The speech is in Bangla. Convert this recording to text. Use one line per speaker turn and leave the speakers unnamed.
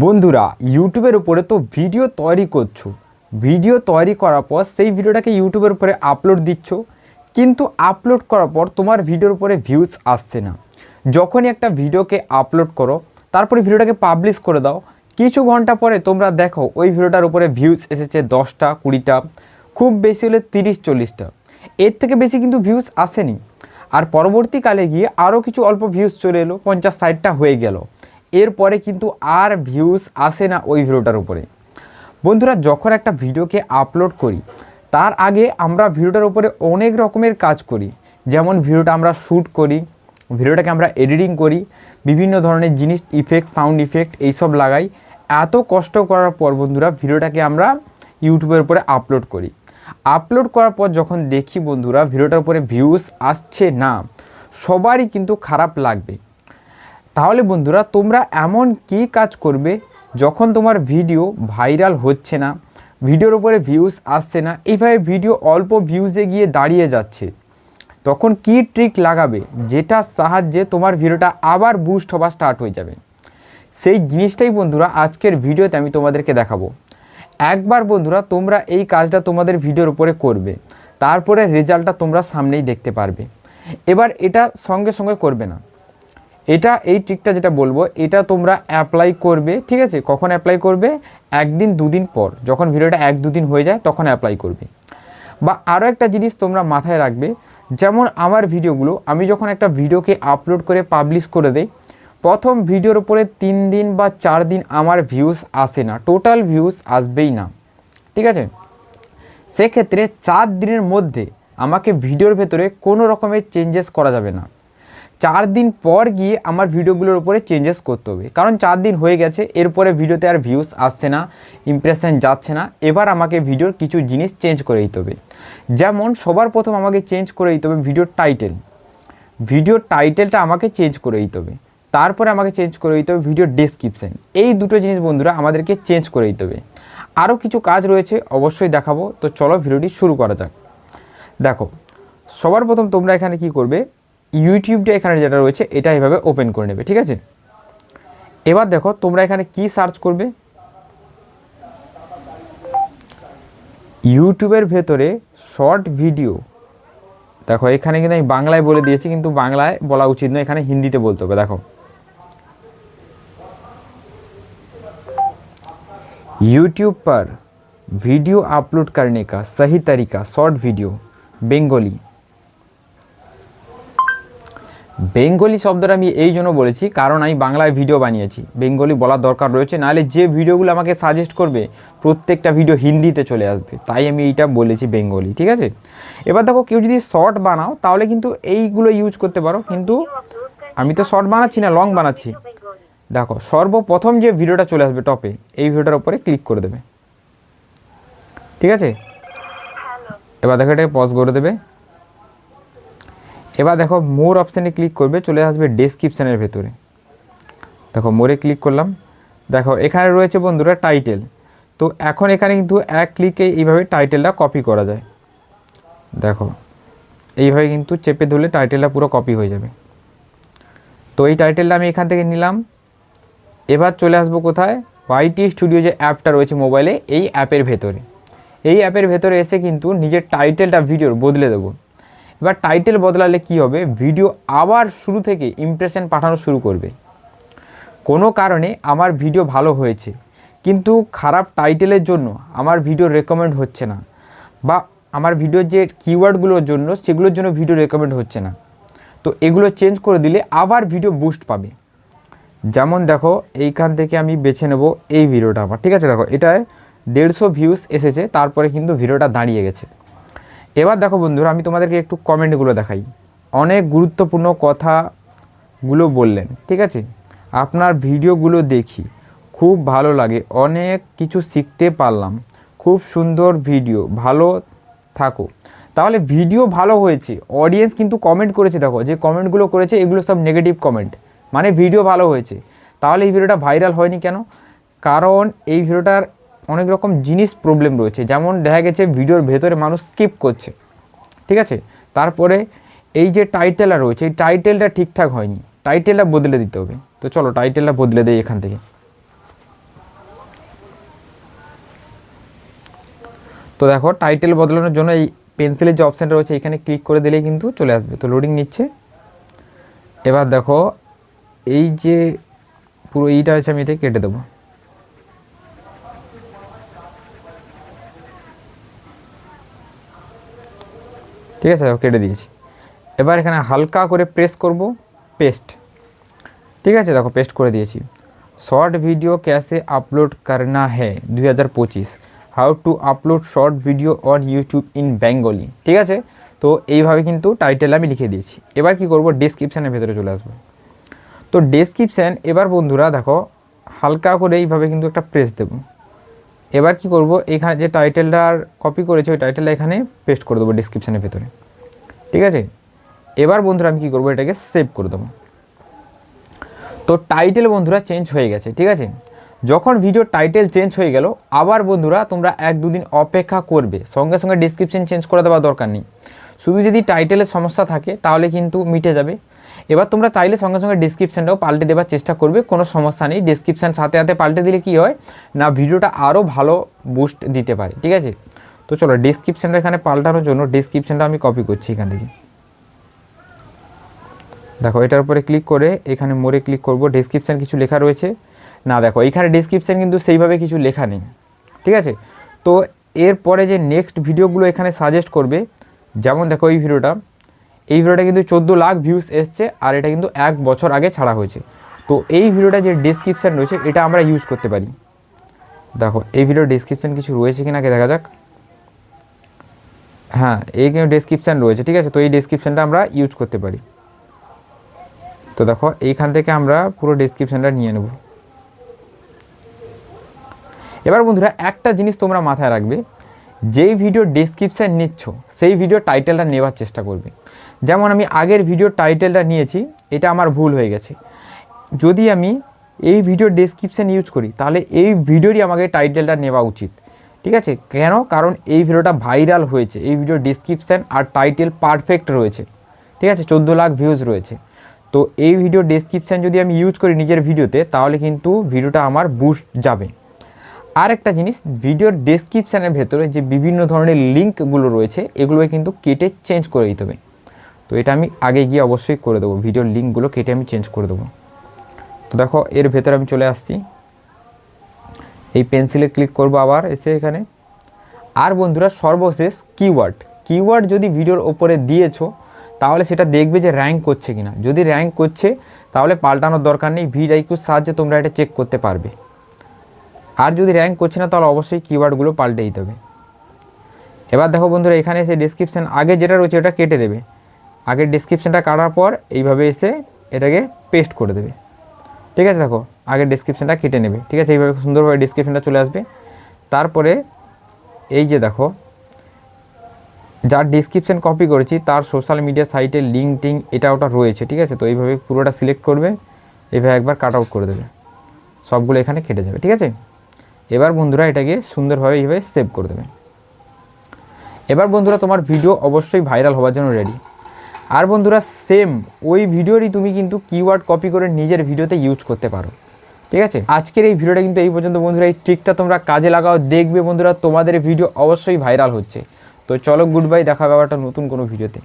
বন্ধুরা ইউটিউবের উপরে তো ভিডিও তৈরি করছ। ভিডিও তৈরি করার পর সেই ভিডিওটাকে ইউটিউবের উপরে আপলোড দিচ্ছ। কিন্তু আপলোড করার পর তোমার ভিডিওর উপরে ভিউজ আসছে না। যখনই একটা ভিডিওকে আপলোড করো, তারপরে ভিডিওটাকে পাবলিশ করে দাও, কিছু ঘণ্টা পরে তোমরা দেখো ওই ভিডিওটার উপরে ভিউজ এসেছে দশটা, কুড়িটা, খুব বেশি হলে তিরিশ, চল্লিশটা। এর থেকে বেশি কিন্তু ভিউজ আসেনি। আর পরবর্তীকালে গিয়ে আরও কিছু অল্প ভিউজ চলে এলো, পঞ্চাশ, ষাটটা হয়ে গেল। এরপরে কিন্তু আর ভিউজ আসে না ওই ভিডিওটার উপরে। বন্ধুরা, যখন একটা ভিডিওকে আপলোড করি, তার আগে আমরা ভিডিওটার উপরে অনেক রকমের কাজ করি। যেমন ভিডিওটা আমরা শ্যুট করি, ভিডিওটাকে আমরা এডিটিং করি, বিভিন্ন ধরনের জিনিস ইফেক্ট সাউন্ড ইফেক্ট এইসব লাগাই। এত কষ্ট করার পর বন্ধুরা, ভিডিওটাকে আমরা ইউটিউবের উপরে আপলোড করি। আপলোড করার পর যখন দেখি বন্ধুরা, ভিডিওটার উপরে ভিউজ আসছে না, সবারই কিন্তু খারাপ লাগবে। তাহলে বন্ধুরা, তোমরা এমন কি কাজ করবে যখন তোমার ভিডিও ভাইরাল হচ্ছে না? ভিডিওর উপরে ভিউজ আসছে না, এইভাবে ভিডিও অল্প ভিউজে গিয়ে দাঁড়িয়ে যাচ্ছে। তখন কি ট্রিক লাগাবে? যেটার সাহায্যে তোমার ভিডিওটা আবার বুস্ট হওয়া স্টার্ট হয়ে যাবে। সেই জিনিসটাই বন্ধুরা, আজকের ভিডিওতে আমি তোমাদেরকে দেখাবো। একবার বন্ধুরা, তোমরা এই কাজটা তোমাদের ভিডিওর উপরে করবে। তারপরে রেজাল্টটা তোমরা সামনেই দেখতে পারবে। এবার এটা সঙ্গে সঙ্গে করবে না। এটা এই ট্রিকটা যেটা বলব, এটা তোমরা অ্যাপ্লাই করবে, ঠিক আছে? কখন অ্যাপ্লাই করবে? একদিন, দুদিন পর। যখন ভিডিওটা এক, দুদিন হয়ে যায়, তখন অ্যাপ্লাই করবে। বা আরও একটা জিনিস তোমরা মাথায় রাখবে, যেমন আমার ভিডিওগুলো আমি যখন একটা ভিডিওকে আপলোড করে পাবলিশ করে দেই, প্রথম ভিডিওর উপরে তিন দিন বা চার দিন আমার ভিউজ আসে না টোটাল ভিউজ আসবেই না, ঠিক আছে? সেক্ষেত্রে চার দিনের মধ্যে আমাকে ভিডিওর ভেতরে কোনো রকমের চেঞ্জেস করা যাবে না। চার দিন পর গিয়ে আমার ভিডিওগুলোর উপরে চেঞ্জেস করতে হবে। কারণ চার দিন হয়ে গেছে, এরপরে ভিডিওতে আর ভিউজ আসছে না ইমপ্রেশন যাচ্ছে না। এবার আমাকে ভিডিওর কিছু জিনিস চেঞ্জ করে দিতে হবে। যেমন, সবার প্রথম আমাকে চেঞ্জ করে দিতে হবে ভিডিওর টাইটেল ভিডিওর টাইটেলটা আমাকে চেঞ্জ করে দিতে হবে। তারপরে আমাকে চেঞ্জ করে দিতে হবে ভিডিওর ডেসক্রিপশান এই দুটো জিনিস বন্ধুরা আমাদেরকে চেঞ্জ করে দিতে হবে। আরও কিছু কাজ রয়েছে, অবশ্যই দেখাবো। তো চলো ভিডিওটি শুরু করা যাক। দেখো, সবার প্রথম তোমরা এখানে কি করবে? ইউটিউবটা এখানে যেটা রয়েছে এটা এভাবে ওপেন করে নেবে ঠিক আছে এবার দেখো তোমরা এখানে কি সার্চ করবে ইউটিউবের ভেতরে শর্ট ভিডিও দেখো এখানে কিন্তু আমি বাংলায় বলে দিয়েছি কিন্তু বাংলায় বলা উচিত নয় এখানে হিন্দিতে বলতে হবে দেখো यूट्यूब पर वीडियो अपलोड करने का सही तरीका शॉर्ट वीडियो বেঙ্গলি বেঙ্গলি শব্দটা আমি এই জন্য বলেছি কারণ আমি বাংলায় ভিডিও বানিয়েছি। বেঙ্গলি বলার দরকার রয়েছে নাহলে যে ভিডিওগুলো আমাকে সাজেস্ট করবে প্রত্যেকটা ভিডিও হিন্দিতে চলে আসবে। তাই আমি এইটা বলেছি বেঙ্গলি ঠিক আছে? এবার দেখো কেউ যদি শর্ট বানাও তাহলে কিন্তু এইগুলো ইউজ করতে পারো। কিন্তু আমি তো শর্ট বানাচ্ছি না লং বানাচ্ছি। দেখো সর্বপ্রথম যে ভিডিওটা চলে আসবে টপে এই ভিডিওটার উপরে ক্লিক করে দেবে। ঠিক আছে? এবার দেখো এটাকে পজ করে দেবে। এবার দেখো মোর অপশানে ক্লিক করবে, চলে আসবে ডেসক্রিপশানের ভেতরে। দেখো মোরে ক্লিক করলাম। দেখো এখানে রয়েছে বন্ধুরা টাইটেল তো এখন এখানে কিন্তু এক ক্লিকে এইভাবে টাইটেলটা কপি করা যায়। দেখো, এইভাবে কিন্তু চেপে ধরলে টাইটেলটা পুরো কপি হয়ে যাবে। তো এই টাইটেলটা আমি এখান থেকে নিলাম। এবার চলে আসব কোথায়? ওয়াইটি স্টুডিও যে অ্যাপটা রয়েছে মোবাইলে এই অ্যাপের ভেতরে। এই অ্যাপের ভেতরে এসে কিন্তু নিজের টাইটেলটা ভিডিওর বদলে দেবো। এবার টাইটেল বদলালে কি হবে? ভিডিও আবার শুরু থেকে ইমপ্রেশন পাঠানো শুরু করবে। কোনো কারণে আমার ভিডিও ভালো হয়েছে, কিন্তু খারাপ টাইটেলের জন্য আমার ভিডিও রেকমেন্ড হচ্ছে না, বা আমার ভিডিওর যে কিওয়ার্ডগুলোর জন্য সেগুলোর জন্য ভিডিও রেকমেন্ড হচ্ছে না। তো এগুলো চেঞ্জ করে দিলে আবার ভিডিও বুস্ট পাবে। যেমন দেখো, এইখান থেকে আমি বেছে নেব এই ভিডিওটা আমার। ঠিক আছে, দেখো, এটায় দেড়শো ভিউস এসেছে, তারপরে কিন্তু ভিডিওটা দাঁড়িয়ে গেছে। এবার দেখো বন্ধুরা, আমি তোমাদেরকে একটু কমেন্টগুলো দেখাই। অনেক গুরুত্বপূর্ণ কথাগুলো বললেন, ঠিক আছে? আপনার ভিডিওগুলো দেখি, খুব ভালো লাগে। অনেক কিছু শিখতে পারলাম। খুব সুন্দর ভিডিও, ভালো থাকো। তাহলে ভিডিও ভালো হয়েছে অডিয়েন্স কিন্তু কমেন্ট করেছে দেখো, যে কমেন্টগুলো করেছে, এগুলো সব নেগেটিভ কমেন্ট মানে ভিডিও ভালো হয়েছে। তাহলে এই ভিডিওটা ভাইরাল হয়নি কেন? কারণ এই ভিডিওটার অনেক রকম জিনিস প্রবলেম রয়েছে। যেমন দেখা গেছে ভিডিওর ভেতরে মানুষ স্কিপ করছে। ঠিক আছে? তারপরে এই যে টাইটেলটা রয়েছে, এই টাইটেলটা ঠিকঠাক হয়নি। টাইটেলটা বদলে দিতে হবে। তো চলো টাইটেলটা বদলে দেই এখান থেকে। তো দেখো টাইটেল বদলানোর জন্য এই পেন্সিলের যে অপশানটা রয়েছে, এখানে ক্লিক করে দিলেই কিন্তু চলে আসবে। তো লোডিং নিচ্ছে। এবার দেখো, এই যে পুরো এইটা হয়েছে আমি এটা কেটে দেবো। ঠিক আছে? কেটে দিয়েছি। এবার এখানে হালকা করে প্রেস করব পেস্ট ঠিক আছে? দেখো পেস্ট করে দিয়েছি। শর্ট ভিডিও ক্যাশে আপলোড করনা হ্যাঁ দুই হাজার পঁচিশ। How to upload short video on YouTube in Bengali ঠিক আছে? তো এইভাবে কিন্তু টাইটেল আমি লিখে দিয়েছি। এবার কি করব? ডিসক্রিপশানের ভেতরে চলে আসব। তো ডিসক্রিপশান এবার বন্ধুরা দেখো, হালকা করে এইভাবে কিন্তু একটা প্রেস দেবো। এবার কি করব? এখানে যে টাইটেলটার কপি করেছি, ওই টাইটেলটা এখানে পেস্ট করে দেবো ডেসক্রিপশানের ভেতরে। ঠিক আছে? এবার বন্ধুরা আমি কী করব? এটাকে সেভ করে দেবো। তো টাইটেল বন্ধুরা চেঞ্জ হয়ে গেছে, ঠিক আছে? যখন ভিডিও টাইটেল চেঞ্জ হয়ে গেল, আবার বন্ধুরা তোমরা এক দুদিন অপেক্ষা করবে। সঙ্গে সঙ্গে ডিসক্রিপশন চেঞ্জ করে দেওয়ার দরকার নেই। শুধু যদি টাইটেলের সমস্যা থাকে, তাহলে কিন্তু মিটে যাবে। এবার তোমরা চাইলে সঙ্গে সঙ্গে ডিসক্রিপশানটাও পাল্টে দেওয়ার চেষ্টা করবে, কোনো সমস্যা নেই। ডিসক্রিপশান সাথে সাথে পাল্টে দিলে কি হয়? না, ভিডিওটা আরও ভালো বুস্ট দিতে পারে, ঠিক আছে? তো চলো ডিসক্রিপশানটা এখানে পাল্টানোর জন্য ডিসক্রিপশানটা আমি কপি করছি এখান থেকে। দেখো, এটার উপরে ক্লিক করে, এখানে মোড়ে ক্লিক করব। ডেসক্রিপশান কিছু লেখা রয়েছে। না, দেখো, এখানে ডেসক্রিপশান কিন্তু সেইভাবে কিছু লেখা নেই, ঠিক আছে? তো এরপরে যে নেক্সট ভিডিওগুলো এখানে সাজেস্ট করবে, যেমন দেখো এই ভিডিওটা এই ভিডিওটা কিন্তু চোদ্দ লাখ ভিউস এসছে আর এটা কিন্তু এক বছর আগে ছাড়া হয়েছে। তো এই ভিডিওটা যে ডেসক্রিপশান রয়েছে, এটা আমরা ইউজ করতে পারি। দেখো, এই ভিডিওর ডেসক্রিপশান কিছু রয়েছে কিনা আগে দেখা যাক। হ্যাঁ এই কিন্তু ডেসক্রিপশান রয়েছে, ঠিক আছে? তো এই ডেসক্রিপশানটা আমরা ইউজ করতে পারি। তো দেখো, এইখান থেকে আমরা পুরো ডেসক্রিপশানটা নিয়ে নেব। এবার বন্ধুরা, একটা জিনিস তোমরা মাথায় রাখবে, যেই ভিডিও ডেসক্রিপশান নিচ্ছ, সেই ভিডিও টাইটেলটা নেওয়ার চেষ্টা করবে। যেমন আমি আগের ভিডিও টাইটেলটা নিয়েছি, এটা আমার ভুল হয়ে গেছে। যদি আমি এই ভিডিও ডেসক্রিপশান ইউজ করি, তাহলে এই ভিডিওরই আমাকে টাইটেলটা নেওয়া উচিত। ঠিক আছে? কেন? কারণ এই ভিডিওটা ভাইরাল হয়েছে, এই ভিডিও ডিসক্রিপশান আর টাইটেল পারফেক্ট রয়েছে। ঠিক আছে? চোদ্দ লাখ ভিউজ রয়েছে। তো এই ভিডিও ডেসক্রিপশান যদি আমি ইউজ করি নিজের ভিডিওতে তাহলে কিন্তু ভিডিওটা আমার বুস্ট যাবে। আর একটা জিনিস ভিডিওর ডেসক্রিপশানের ভেতরে যে বিভিন্ন ধরনের লিঙ্কগুলো রয়েছে, এগুলোকে কিন্তু কেটে চেঞ্জ করে দিতে হবে। তো এটা আমি আগে গিয়ে অবশ্যই করে দেবো। ভিডিওর লিঙ্কগুলো কেটে আমি চেঞ্জ করে দেবো। তো দেখো, এর ভেতরে আমি চলে আসছি। এই পেন্সিলে ক্লিক করব আবার এসে এখানে। আর বন্ধুরা, সর্বশেষ কিওয়ার্ড কিওয়ার্ড যদি ভিডিওর ওপরে দিয়েছ, তাহলে সেটা দেখবে যে র্যাঙ্ক করছে কিনা। যদি র্যাঙ্ক করছে, তাহলে পাল্টানোর দরকার নেই। ভিড আইকিউর সাহায্যে তোমরা এটা চেক করতে পারবে। আর যদি র্যাঙ্ক করছে না, তাহলে অবশ্যই কিওয়ার্ডগুলো পাল্টে দিতে হবে। এবার দেখো বন্ধুরা, এখানে এসে ডিসক্রিপশান আগে যেটা রয়েছে ওটা কেটে দেবে। আগের ডিসক্রিপশানটা কাটার পর এইভাবে এসে এটাকে পেস্ট করে দেবে। ঠিক আছে দেখো আগের ডিসক্রিপশানটা কেটে নেবে। ঠিক আছে, এইভাবে সুন্দরভাবে ডিসক্রিপশানটা চলে আসবে। তারপরে এই যে দেখো, যার ডিসক্রিপশান কপি করেছি, তার সোশ্যাল মিডিয়া সাইটে লিঙ্ক টিঙ্ক এটা ওটা রয়েছে। ঠিক আছে, তো এইভাবে পুরোটা সিলেক্ট করবে, এইভাবে একবার কাট আউট করে দেবে। সবগুলো এখানে কেটে যাবে, ঠিক আছে? এবার বন্ধুরা এটাকে সুন্দরভাবে এইভাবে সেভ করে দেবে। এবার বন্ধুরা তোমার ভিডিও অবশ্যই ভাইরাল হওয়ার জন্য রেডি আর বন্ধুরা সেম ওই ভিডিওরই তুমি কিন্তু কিওয়ার্ড কপি করে নিজের ভিডিওতে ইউজ করতে পারো। ঠিক আছে? আজকের এই ভিডিওটা কিন্তু এই পর্যন্ত বন্ধুরা, এই ট্রিকটা তোমরা কাজে লাগাও, দেখবে বন্ধুরা, তোমাদের ভিডিও অবশ্যই ভাইরাল হচ্ছে। তো চলো গুড বাই দেখা হবে একটা নতুন কোনো ভিডিওতে।